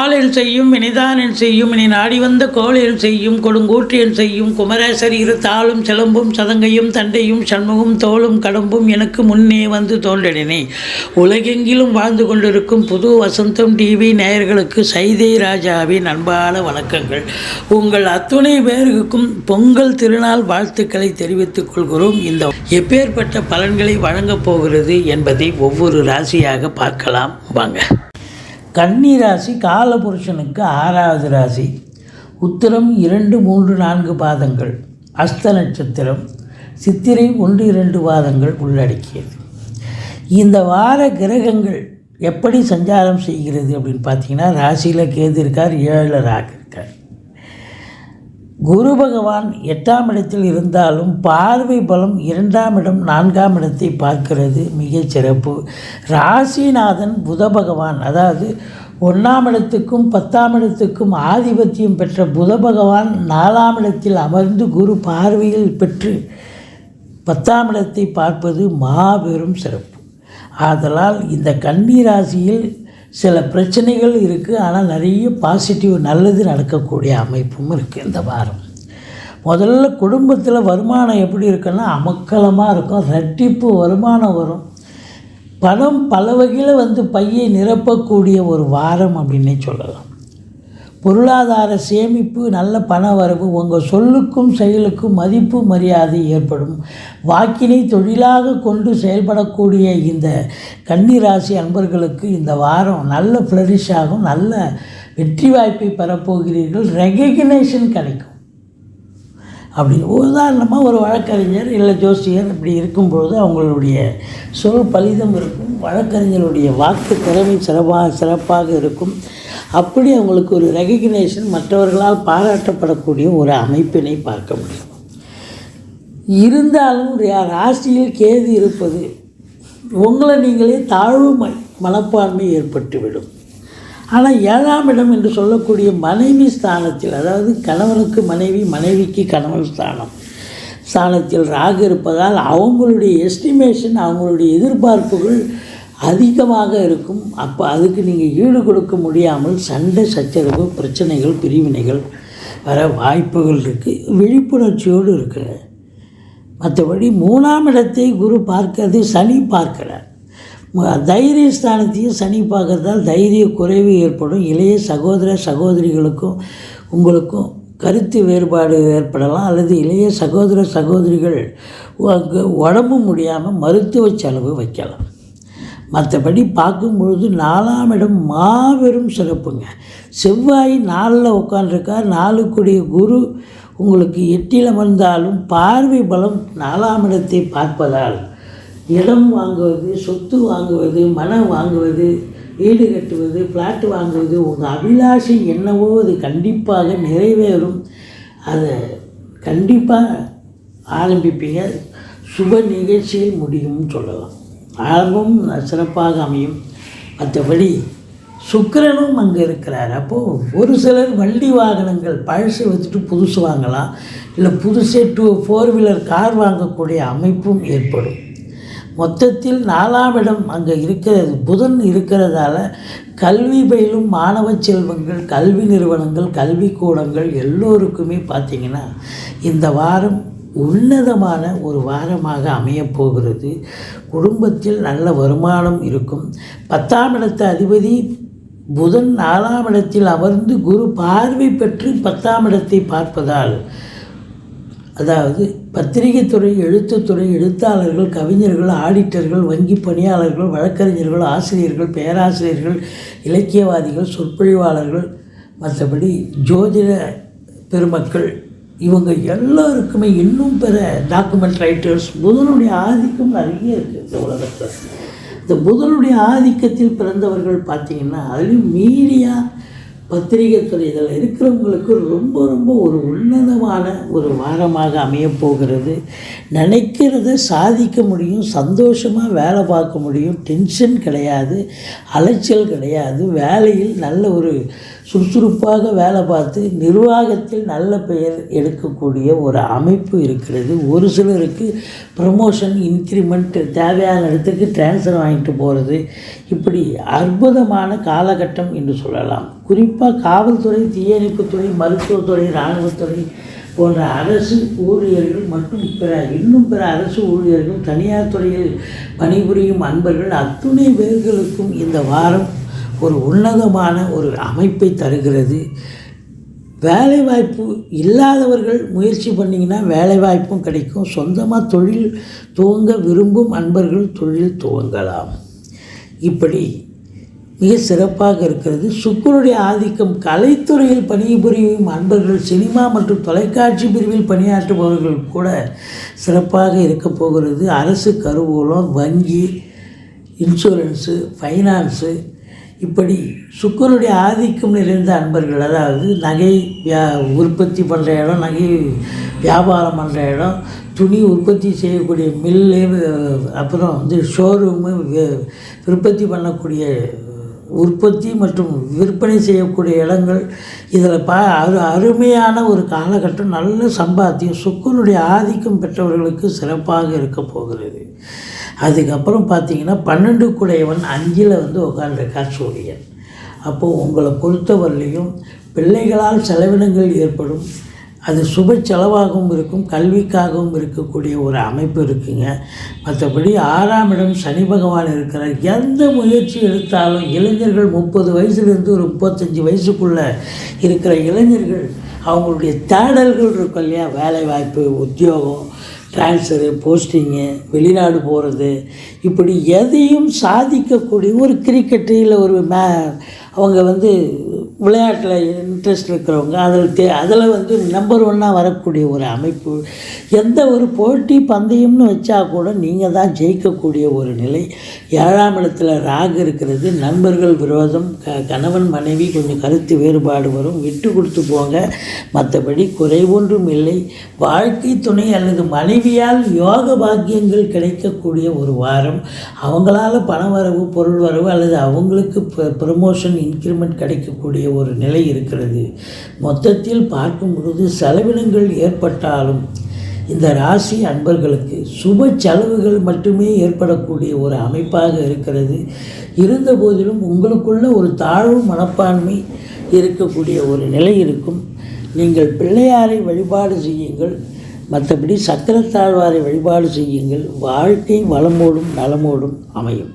ஆளில் செய்யும் இனிதானில் செய்யும் இனி நாடி வந்த கோளில் செய்யும் கொடுங்கூற்றியல் செய்யும் குமரேசர் இரு தாளும் சிலம்பும் சதங்கையும் தண்டையும் சண்முகம் தோளும் கடம்பும் எனக்கு முன்னே வந்து தோன்றினே உலகெங்கிலும் வாழ்ந்து கொண்டிருக்கும் புது வசந்தம் டிவி நேயர்களுக்கு சைதை ராஜாவின் அன்பான வணக்கங்கள். உங்கள் அத்துணை பேருக்கும் பொங்கல் திருநாள் வாழ்த்துக்களை தெரிவித்துக் கொள்கிறோம். இந்த எப்பேற்பட்ட பலன்களை வழங்கப் போகிறது என்பதை ஒவ்வொரு ராசியாக பார்க்கலாம். வாங்க. கன்னி ராசி காலபுருஷனுக்கு ஆறாவது ராசி. உத்திரம் இரண்டு மூன்று நான்கு பாதங்கள். அஸ்த நட்சத்திரம் சித்திரை ஒன்று இரண்டு பாதங்கள் உள்ளடக்கியது. இந்த வார கிரகங்கள் எப்படி சஞ்சாரம் செய்கிறது அப்படின்னு பார்த்தீங்கன்னா ராசியில் கேது இருக்கார் ஏழில் ராகு. குரு பகவான் எட்டாம் இடத்தில் இருந்தாலும் பார்வை பலம் இரண்டாம் இடம் நான்காம் இடத்தை பார்க்கிறது மிகச் சிறப்பு. ராசிநாதன் புத பகவான் அதாவது ஒன்றாம் இடத்துக்கும் பத்தாம் இடத்துக்கும் ஆதிபத்தியம் பெற்ற புத பகவான் நாலாம் இடத்தில் அமர்ந்து குரு பார்வையில் பெற்று பத்தாம் இடத்தை பார்ப்பது மாபெரும் சிறப்பு. ஆதலால் இந்த கன்னி ராசியில் சில பிரச்சனைகள் இருக்குது ஆனால் நிறைய பாசிட்டிவ் நல்லது நடக்கக்கூடிய அமைப்பும் இருக்குது இந்த வாரம். முதல்ல குடும்பத்தில் வருமானம் எப்படி இருக்குன்னா அமக்கலமாக இருக்கும். ரெட்டிப்பு வருமானம் வரும். பணம் பல வகையில் வந்து பையை நிரப்பக்கூடிய ஒரு வாரம் அப்படின்னே சொல்லலாம். பொருளாதார சேமிப்பு நல்ல பண வரவு உங்கள் சொல்லுக்கும் செயலுக்கும் மதிப்பு மரியாதை ஏற்படும். வாக்கினை தொழிலாக கொண்டு செயல்படக்கூடிய இந்த கன்னிராசி அன்பர்களுக்கு இந்த வாரம் நல்ல ஃப்ளரிஷ் ஆகும் நல்ல வெற்றி வாய்ப்பை பெறப்போகிறீர்கள். ரெகக்னேஷன் கிடைக்கும். அப்படி உதாரணமாக ஒரு வழக்கறிஞர் இல்லை ஜோசியர் இப்படி இருக்கும்பொழுது அவங்களுடைய சொல் பலிதம் இருக்கும். வழக்கறிஞருடைய வாக்கு திறமை சிறப்பாக சிறப்பாக இருக்கும். அப்படி அவங்களுக்கு ஒரு ரெகக்னேஷன் மற்றவர்களால் பாராட்டப்படக்கூடிய ஒரு அமைப்பினை பார்க்க முடியும். இருந்தாலும் ராசியில் கேது இருப்பது உங்களை நீங்களே தாழ்வு மனப்பான்மை ஏற்பட்டுவிடும். ஆனால் ஏழாம் இடம் என்று சொல்லக்கூடிய மனைவி ஸ்தானத்தில் அதாவது கணவனுக்கு மனைவி மனைவிக்கு கணவன் ஸ்தானம் ஸ்தானத்தில் ராகு இருப்பதால் அவங்களுடைய எஸ்டிமேஷன் அவங்களுடைய எதிர்பார்ப்புகள் அதிகமாக இருக்கும். அப்போ அதுக்கு நீங்கள் ஈடு கொடுக்க முடியாமல் சண்டை சச்சரவு பிரச்சனைகள் பிரிவினைகள் வர வாய்ப்புகள் இருக்குது விழிப்புணர்ச்சியோடு இருக்கிற மற்றபடி மூணாம் இடத்தை குரு பார்க்கிறது சனி பார்க்கிறார். தைரிய ஸ்தானத்தையும் சனி பார்க்கறதால் தைரிய குறைவு ஏற்படும். இளைய சகோதர சகோதரிகளுக்கும் உங்களுக்கும் கருத்து வேறுபாடு ஏற்படலாம். அல்லது இளைய சகோதர சகோதரிகள் உடம்பு முடியாமல் மருத்துவ செலவு வைக்கலாம். மற்றபடி பார்க்கும்பொழுது நாலாம் இடம் மாபெரும் சிறப்புங்க. செவ்வாய் நாலில் உட்காந்துருக்கார் நாலுக்குடைய குரு உங்களுக்கு எட்டில் அமர்ந்தாலும் பார்வை பலம் நாலாம் இடத்தை பார்ப்பதால் இடம் வாங்குவது சொத்து வாங்குவது மனம் வாங்குவது வீடு கட்டுவது ஃப்ளாட் வாங்குவது உங்கள் அபிலாஷை என்னவோ அது கண்டிப்பாக நிறைவேறும். அதை கண்டிப்பாக ஆரம்பிப்பீங்க. சுப நிகழ்ச்சியில் முடியும்னு சொல்லலாம். ஆரம்பம் சிறப்பாக அமையும். மற்றபடி சுக்கரனும் அங்கே இருக்கிறார். அப்போது ஒரு சிலர் வண்டி வாகனங்கள் பழசு வச்சுட்டு புதுசு வாங்கலாம். இல்லை புதுசே டூ ஃபோர் வீலர் கார் வாங்கக்கூடிய அமைப்பும் ஏற்படும். மொத்தத்தில் நாலாம் இடம் அங்கே இருக்கிறது. புதன் இருக்கிறதால கல்வி பயிலும் மாணவ செல்வங்கள் கல்வி நிறுவனங்கள் கல்விக்கூடங்கள் எல்லோருக்குமே பார்த்திங்கன்னா இந்த வாரம் உன்னதமான ஒரு வாரமாக அமையப்போகிறது குடும்பத்தில் நல்ல வருமானம் இருக்கும். பத்தாம் இடத்து அதிபதி புதன் நாலாம் இடத்தில் அமர்ந்து குரு பார்வை பெற்று பத்தாம் இடத்தை பார்ப்பதால் அதாவது பத்திரிகை துறை எழுத்துத்துறை எழுத்தாளர்கள் கவிஞர்கள் ஆடிட்டர்கள் வங்கி பணியாளர்கள் வழக்கறிஞர்கள் ஆசிரியர்கள் பேராசிரியர்கள் இலக்கியவாதிகள் சொற்பொழிவாளர்கள் மற்றபடி ஜோதிட பெருமக்கள் இவங்க எல்லாருக்குமே இன்னும் பிற டாக்குமெண்ட் ரைட்டர்ஸ் புதனுடைய ஆதிக்கம் நிறைய இருக்குது இந்த உலகத்தில். இந்த புதனுடைய ஆதிக்கத்தில் பிறந்தவர்கள் பார்த்தீங்கன்னா அதுலேயும் மீடியா பத்திரிகை துறை இதில் இருக்கிறவங்களுக்கு ரொம்ப ரொம்ப ஒரு உன்னதமான ஒரு வாரமாக அமையப்போகிறது நினைக்கிறத சாதிக்க முடியும் சந்தோஷமாக வேலை பார்க்க முடியும் டென்ஷன் கிடையாது அலைச்சல் கிடையாது வேலையில் நல்ல ஒரு சுறுசுறுப்பாக வேலை பார்த்து நிர்வாகத்தில் நல்ல பெயர் எடுக்கக்கூடிய ஒரு அமைப்பு இருக்கிறது. ஒரு சிலருக்கு ப்ரமோஷன் இன்க்ரிமெண்ட் தேவையான இடத்துக்கு ட்ரான்ஸ்ஃபர் வாங்கிட்டு போகிறது இப்படி அற்புதமான காலகட்டம் என்று சொல்லலாம். குறிப்பாக காவல்துறை தீயணைப்புத்துறை மருத்துவத்துறை இராணுவத்துறை போன்ற அரசு ஊழியர்கள் மற்றும் பிற இன்னும் பிற அரசு ஊழியர்கள் தனியார் துறையில் பணிபுரியும் அன்பர்கள் அத்துணை பேர்களுக்கும் இந்த வாரம் ஒரு உன்னதமான ஒரு அமைப்பை தருகிறது. வேலைவாய்ப்பு இல்லாதவர்கள் முயற்சி பண்ணிங்கன்னா வேலைவாய்ப்பும் கிடைக்கும். சொந்தமாக தொழில் துவங்க விரும்பும் அன்பர்கள் தொழில் துவங்கலாம். இப்படி மிக சிறப்பாக இருக்கிறது. சுக்கருடைய ஆதிக்கம் கலைத்துறையில் பணிபுரியும் அன்பர்கள் சினிமா மற்றும் தொலைக்காட்சி பிரிவில் பணியாற்றுபவர்கள் கூட சிறப்பாக இருக்க போகிறது. அரசு கருவூலம் வங்கி இன்சூரன்ஸு ஃபைனான்ஸு இப்படி சுக்கரனுடைய ஆதிக்கம் நிறைந்த அன்பர்கள் அதாவது நகை வியா உற்பத்தி பண்ணுற இடம் நகை வியாபாரம் பண்ணுற இடம் துணி உற்பத்தி செய்யக்கூடிய மில்லு அப்புறம் வந்து ஷோரூமு உற்பத்தி பண்ணக்கூடிய உற்பத்தி மற்றும் விற்பனை செய்யக்கூடிய இடங்கள் இதில் பா அரு அருமையான ஒரு காலகட்டம் நல்ல சம்பாத்தியம் சுக்கனுடைய ஆதிக்கம் பெற்றவர்களுக்கு சிறப்பாக இருக்க போகிறது. அதுக்கப்புறம் பார்த்தீங்கன்னா பன்னெண்டு குடையவன் அஞ்சில் வந்து உட்காந்துருக்கார் சூரியன். அப்போது உங்களை பொறுத்தவரையிலையும் பிள்ளைகளால் செலவினங்கள் ஏற்படும். அது சுப செலவாகவும் இருக்கும் கல்விக்காகவும் இருக்கக்கூடிய ஒரு அமைப்பு இருக்குங்க. மற்றபடி ஆறாம் இடம் சனி பகவான் இருக்கிறார். எந்த முயற்சி எடுத்தாலும் இளைஞர்கள் முப்பது வயசுலேருந்து ஒரு முப்பத்தஞ்சு வயசுக்குள்ளே இருக்கிற இளைஞர்கள் அவங்களுடைய தேடல்கள் இருக்கும் இல்லையா? வேலை வாய்ப்பு உத்தியோகம் ட்ரான்ஸ்ஃபரு போஸ்டிங்கு வெளிநாடு போகிறது இப்படி எதையும் சாதிக்கக்கூடிய ஒரு கிரிக்கெட்டு இல்லை ஒரு மே அவங்க வந்து விளையாட்டில் இன்ட்ரெஸ்ட் இருக்கிறவங்க. அதில் தே அதில் வந்து நம்பர் ஒன்னாக வரக்கூடிய ஒரு அமைப்பு எந்த ஒரு போட்டி பந்தயம்னு வச்சா கூட நீங்கள் தான் ஜெயிக்கக்கூடிய ஒரு நிலை. ஏழாம் இடத்துல ராகு இருக்கிறது நண்பர்கள் விரோதம் க கணவன் மனைவி கொஞ்சம் கருத்து வேறுபாடு வரும் விட்டு கொடுத்து போங்க. மற்றபடி குறைவொன்றும் இல்லை. வாழ்க்கை துணை அல்லது மனைவியால் யோக பாக்கியங்கள் கிடைக்கக்கூடிய ஒரு வாரம். அவங்களால பண வரவு பொருள் வரவு அல்லது அவங்களுக்கு ப்ரமோஷன் இன்க்ரிமெண்ட் கிடைக்கக்கூடிய ஒரு நிலை இருக்கிறது. மொத்தத்தில் பார்க்கும் பொழுது செலவினங்கள் ஏற்பட்டாலும் இந்த ராசி அன்பர்களுக்கு சுப செலவுகள் மட்டுமே ஏற்படக்கூடிய ஒரு அமைப்பாக இருக்கிறது. இருந்த போதிலும் உங்களுக்குள்ள ஒரு தாழ்வு மனப்பான்மை இருக்கக்கூடிய ஒரு நிலை இருக்கும். நீங்கள் பிள்ளையாரை வழிபாடு செய்யுங்கள். மற்றபடி சக்கரத்தாழ்வாரை வழிபாடு செய்யுங்கள். வாழ்க்கை வளமோடும் நலமோடும் அமையும்.